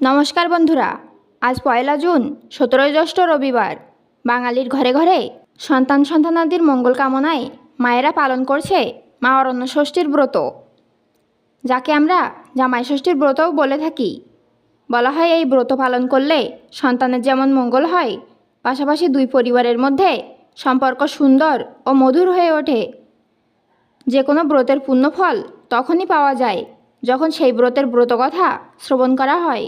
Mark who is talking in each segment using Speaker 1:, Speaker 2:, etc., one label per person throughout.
Speaker 1: নমস্কার বন্ধুরা, আজ পয়লা জুন, সতেরোই জ্যৈষ্ঠ রবিবার। বাঙালির ঘরে ঘরে সন্তান সন্তানাদির মঙ্গল কামনায় মায়েরা পালন করছে মা অরণ্য ষষ্ঠীর ব্রত। যাকে আমরা জামাই ষষ্ঠীর ব্রতও বলে থাকি। বলা হয় এই ব্রত পালন করলে সন্তানের যেমন মঙ্গল হয়, পাশাপাশি দুই পরিবারের মধ্যে সম্পর্ক সুন্দর ও মধুর হয়ে ওঠে। যে কোনো ব্রতের পুণ্যফল তখনই পাওয়া যায়, যখন সেই ব্রতের ব্রত কথা শ্রবণ করা হয়।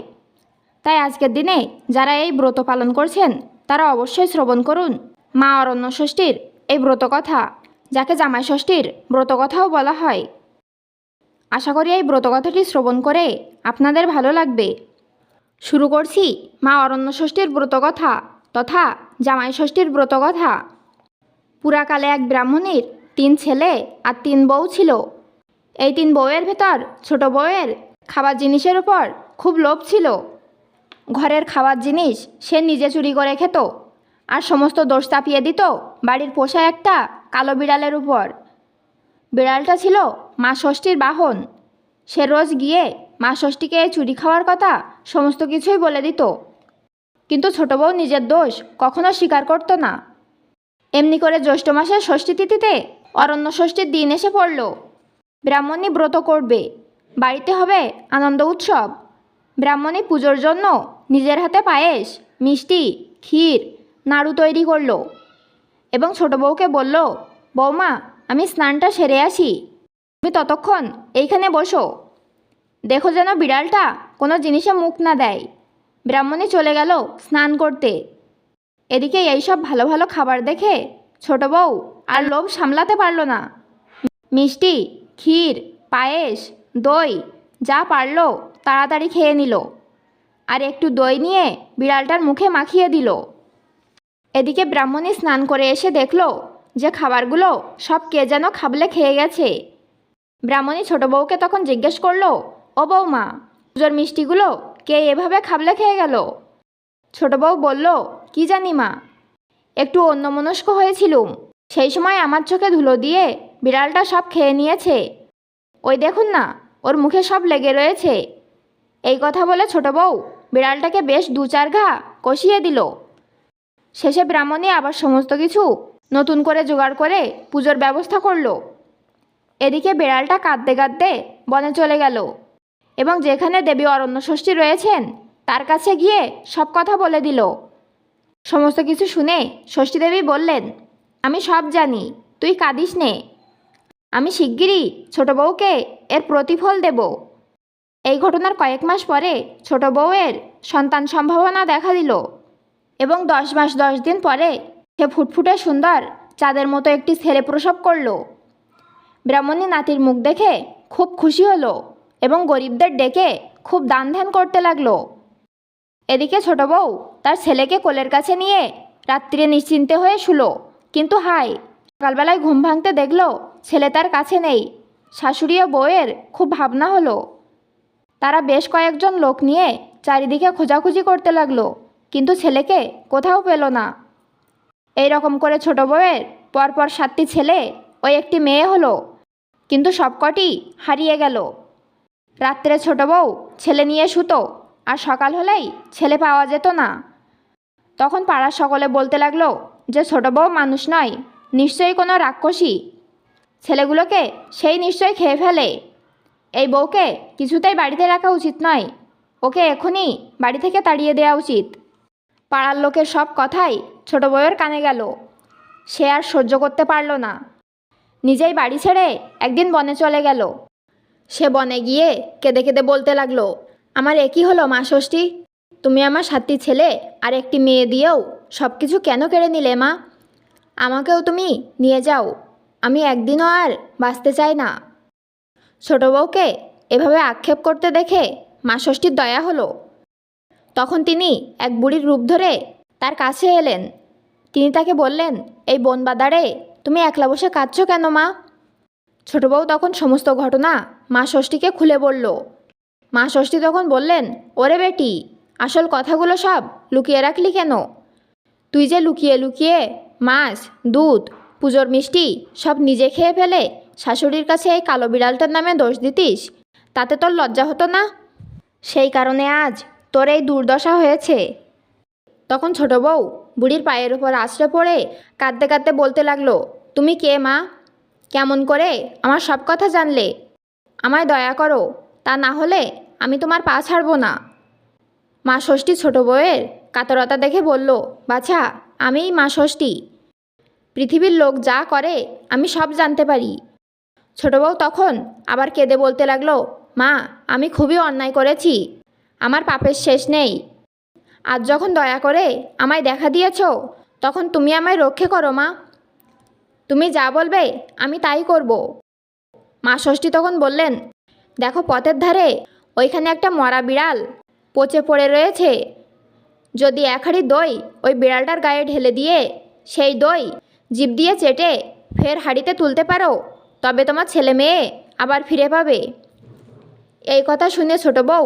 Speaker 1: তাই আজকের দিনে যারা এই ব্রত পালন করছেন, তারা অবশ্যই শ্রবণ করুন। মা অরণ্য ষষ্ঠীর এই ব্রত কথা, যাকে জামাই ষষ্ঠীর ব্রত কথাও বলা হয়। আশা করি এই ব্রত কথাটি শ্রবণ করে আপনাদের ভালো লাগবে। শুরু করছি মা অরণ্য ষষ্ঠীর ব্রত কথা তথা জামাই ষষ্ঠীর ব্রত কথা। পুরাকালে এক ব্রাহ্মণীর তিন ছেলে আর তিন বউ ছিল। এই তিন বউয়ের ভেতর ছোট বউয়ের খাবার জিনিসের উপর খুব লোভ ছিল। ঘরের খাবার জিনিস সে নিজে চুরি করে খেত। আর সমস্ত দোষ চাপিয়ে দিত বাড়ির পোষা একটা কালো বিড়ালের উপর। বিড়ালটা ছিল মা ষষ্ঠীর বাহন। সে রোজ গিয়ে মা ষষ্ঠীকে চুরি খাওয়ার কথা সমস্ত কিছুই বলে দিত। কিন্তু ছোট বউ নিজের দোষ কখনো স্বীকার করতো না। এমনি করে জ্যৈষ্ঠ মাসের ষষ্ঠী তিথিতে অরণ্য ষষ্ঠীর দিন এসে পড়ল। ব্রাহ্মণী ব্রত করবে, বাড়িতে হবে আনন্দ উৎসব। ব্রাহ্মণী পুজোর জন্য নিজের হাতে পায়েস, মিষ্টি, ক্ষীর, নাড়ু তৈরি করল এবং ছোট বউকে বলল বৌমা আমি স্নানটা সেরে আসি। তুমি ততক্ষণ এইখানে বসো। দেখো যেন বিড়ালটা কোনো জিনিসে মুখ না দেয় ব্রাহ্মণী চলে গেল স্নান করতে। এদিকে এইসব ভালো ভালো খাবার দেখে ছোট বউ আর লোভ সামলাতে পারল না। মিষ্টি, ক্ষীর, পায়েস, দই যা পারল তাড়াতাড়ি খেয়ে নিল। আর একটু দই নিয়ে বিড়ালটার মুখে মাখিয়ে দিল। এদিকে ব্রাহ্মণী স্নান করে এসে দেখল যে খাবারগুলো সব কে যেন খাবলে খেয়ে গেছে। ব্রাহ্মণী ছোট বউকে তখন জিজ্ঞেস করল, ও বৌমা পুজোর মিষ্টিগুলো কে এভাবে খাবলে খেয়ে গেল? ছোট বউ বলল, কি জানি মা, একটু অন্যমনস্ক হয়েছিলুম। সেই সময় আমার চোখে ধুলো দিয়ে বিড়ালটা সব খেয়ে নিয়েছে। ওই দেখুন না, ওর মুখে সব লেগে রয়েছে। এই কথা বলে ছোট বউ বিড়ালটাকে বেশ দু চার ঘা কষিয়ে দিল। শেষে ব্রাহ্মণী আবার সমস্ত কিছু নতুন করে জোগাড় করে পুজোর ব্যবস্থা করল। এদিকে বিড়ালটা কাঁদতে কাঁদতে বনে চলে গেল এবং যেখানে দেবী অরণ্য ষষ্ঠী রয়েছেন, তার কাছে গিয়ে সব কথা বলে দিল। সমস্ত কিছু শুনে ষষ্ঠী দেবী বললেন, আমি সব জানি, তুই কাঁদিস নে। আমি শিগগিরই ছোট বউকে এর প্রতিফল দেব। এই ঘটনার কয়েক মাস পরে ছোট বউয়ের সন্তান সম্ভাবনা দেখা দিল এবং দশ মাস দশ দিন পরে সে ফুটফুটে সুন্দর চাঁদের মতো একটি ছেলে প্রসব করল। ব্রাহ্মণী নাতির মুখ দেখে খুব খুশি হলো এবং গরিবদের ডেকে খুব দান ধ্যান করতে লাগল। এদিকে ছোট বউ তার ছেলেকে কোলের কাছে নিয়ে রাত্রিরে নিশ্চিন্তে হয়ে শুলো, কিন্তু হাই সকালবেলায় ঘুম ভাঙতে দেখল ছেলে তার কাছে নেই। শাশুড়ি ও বউয়ের খুব ভাবনা হলো। তারা বেশ কয়েকজন লোক নিয়ে চারিদিকে খোঁজাখুঁজি করতে লাগল, কিন্তু ছেলেকে কোথাও পেল না। এই রকম করে ছোট বউয়ের পরপর সাতটি ছেলে ও একটি মেয়ে হলো, কিন্তু সবকটি হারিয়ে গেল। রাত্রে ছোট বউ ছেলে নিয়ে শুতো, আর সকাল হলেই ছেলে পাওয়া যেত না। তখন পাড়ার সকলে বলতে লাগল যে ছোট বউ মানুষ নয়, নিশ্চয়ই কোনো রাক্ষসী। ছেলেগুলোকে সেই নিশ্চয়ই খেয়ে ফেলে। এই বউকে, কিছুতেই বাড়িতে রাখা উচিত নয়। ওকে এখনই বাড়ি থেকে তাড়িয়ে দেওয়া উচিত। পাড়ার লোকের সব কথাই ছোট বউয়ের কানে গেল। সে আর সহ্য করতে পারল না। নিজেই বাড়ি ছেড়ে একদিন বনে চলে গেল। সে বনে গিয়ে কেঁদে কেঁদে বলতে লাগল, আমার একই হলো মা ষষ্ঠী? তুমি আমার সাতটি ছেলে আর একটি মেয়ে দিয়েও সব কিছু কেন কেড়ে নিলে মা? আমাকেও তুমি নিয়ে যাও। আমি একদিনও আর বাঁচতে চাই না। ছোট বউকে এভাবে আক্ষেপ করতে দেখে মা ষষ্ঠীর দয়া হলো। তখন তিনি এক বুড়ির রূপ ধরে তার কাছে এলেন। তিনি তাকে বললেন, এই বন বাদারে তুমি একলা বসে কাঁদছো কেন মা? ছোট বউ তখন সমস্ত ঘটনা মা ষষ্ঠীকে খুলে বলল। মা ষষ্ঠী তখন বললেন, ওরে বেটি, আসল কথাগুলো সব লুকিয়ে রাখলি কেন? তুই যে লুকিয়ে লুকিয়ে মাছ, দুধ, পুজোর মিষ্টি সব নিজে খেয়ে ফেলে শাশুড়ির কাছে এই কালো বিড়ালটার নামে দোষ দিতিস? তাতে তোর লজ্জা হতো না? সেই কারণে আজ তোর এই দুর্দশা হয়েছে। তখন ছোট বউ বুড়ির পায়ের উপর আছড়ে পড়ে কাঁদতে কাঁদতে বলতে লাগল, তুমি কে মা? কেমন করে আমার সব কথা জানলে? আমায় দয়া করো, তা না হলে আমি তোমার পা ছাড়বো না। মা ষষ্ঠী ছোট বউয়ের কাতরতা দেখে বলল, বাছা, আমিই মা ষষ্ঠী। পৃথিবীর লোক যা করে আমি সব জানতে পারি। ছোট বউ তখন আবার কেঁদে বলতে লাগল, মা, আমি খুবই অন্যায় করেছি, আমার পাপের শেষ নেই। আজ যখন দয়া করে আমায় দেখা দিয়েছ, তখন তুমি আমায় রক্ষে করো, মা। তুমি যা বলবে, আমি তাই করব। মা ষষ্ঠী তখন বললেন, দেখো পথের ধারে ওইখানে একটা মরা বিড়াল পচে পড়ে রয়েছে। যদি এক হাঁড়ি দই ওই বিড়ালটার গায়ে ঢেলে দিয়ে, সেই দই জিভ দিয়ে চেটে ফের হাঁড়িতে তুলতে পারো তবে তোমার ছেলে মেয়ে আবার ফিরে পাবে? এই কথা শুনে ছোট বউ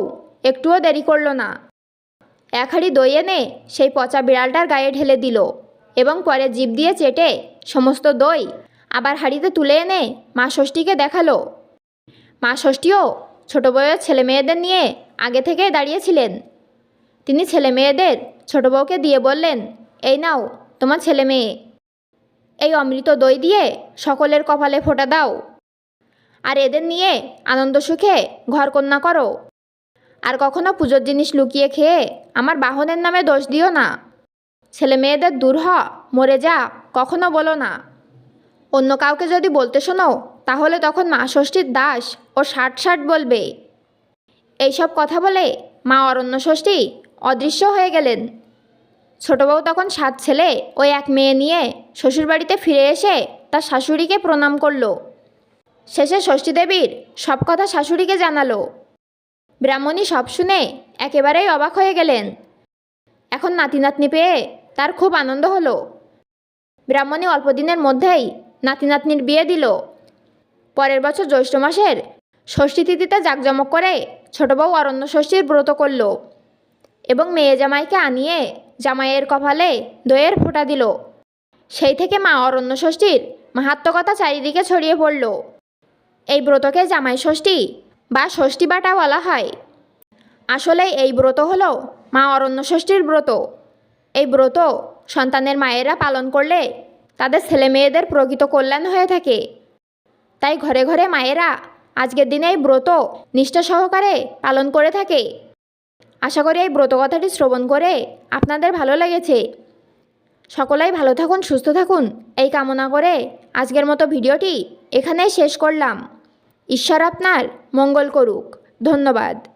Speaker 1: একটুও দেরি করল না। এক হাঁড়ি দই এনে সেই পচা বিড়ালটার গায়ে ঢেলে দিল এবং পরে জিভ দিয়ে চেটে সমস্ত দই আবার হাঁড়িতে তুলে এনে মা ষষ্ঠীকে দেখাল। মা ষষ্ঠীও ছোট বউয়ের ছেলে মেয়েদের নিয়ে আগে থেকেই দাঁড়িয়েছিলেন। তিনি ছেলে মেয়েদের ছোট বউকে দিয়ে বললেন, এই নাও তোমার ছেলে মেয়ে। এই অমৃত দই দিয়ে সকলের কপালে ফোঁটা দাও। আর এদের নিয়ে আনন্দ সুখে ঘর কন্যা করো। আর কখনো পুজোর জিনিস লুকিয়ে খেয়ে আমার বাহনের নামে দোষ দিও না। ছেলে মেয়েদের দূর হ, মরে যা, কখনো বলো না। অন্য কাউকে যদি বলতে শোনো, তাহলে তখন মা ষষ্ঠীর দাস ও ষাট ষাট বলবে। এইসব কথা বলে মা অরণ্য ষষ্ঠী অদৃশ্য হয়ে গেলেন। ছোট বউ তখন সাত ছেলে ওই এক মেয়ে নিয়ে শ্বশুরবাড়িতে ফিরে এসে তার শাশুড়িকে প্রণাম করল। শেষে ষষ্ঠী দেবীর সব কথা শাশুড়িকে জানালো। ব্রাহ্মণী সব শুনে একেবারেই অবাক হয়ে গেলেন। এখন নাতি নাতনি পেয়ে তার খুব আনন্দ হলো। ব্রাহ্মণী অল্প দিনের মধ্যেই নাতি নাতনির বিয়ে দিল। পরের বছর জ্যৈষ্ঠ মাসের ষষ্ঠী তিথিতে জাঁকজমক করে ছোট বউ অরণ্য ষষ্ঠীর ব্রত করল এবং মেয়ে জামাইকে আনিয়ে জামাইয়ের কপালে দইয়ের ফোঁটা দিল। সেই থেকে মা অরণ্য ষষ্ঠীর মাহাত্মকতা চারিদিকে ছড়িয়ে পড়ল। এই ব্রতকে জামাই ষষ্ঠী বা ষষ্ঠী বাটা বলা হয়। আসলে এই ব্রত হল মা অরণ্য ষষ্ঠীর ব্রত। এই ব্রত সন্তানের মায়েরা পালন করলে তাদের ছেলে মেয়েদের প্রকৃত কল্যাণ হয়ে থাকে। তাই ঘরে ঘরে মায়েরা আজকের দিনে এই ব্রত নিষ্ঠা সহকারে পালন করে থাকে। আশা করি এই ব্রত কথাটি শ্রবণ করে আপনাদের ভালো লেগেছে। সকলেই ভালো থাকুন, সুস্থ থাকুন। এই কামনা করে আজকের মতো ভিডিওটি এখানেই শেষ করলাম। ঈশ্বর আপনার মঙ্গল করুক। ধন্যবাদ।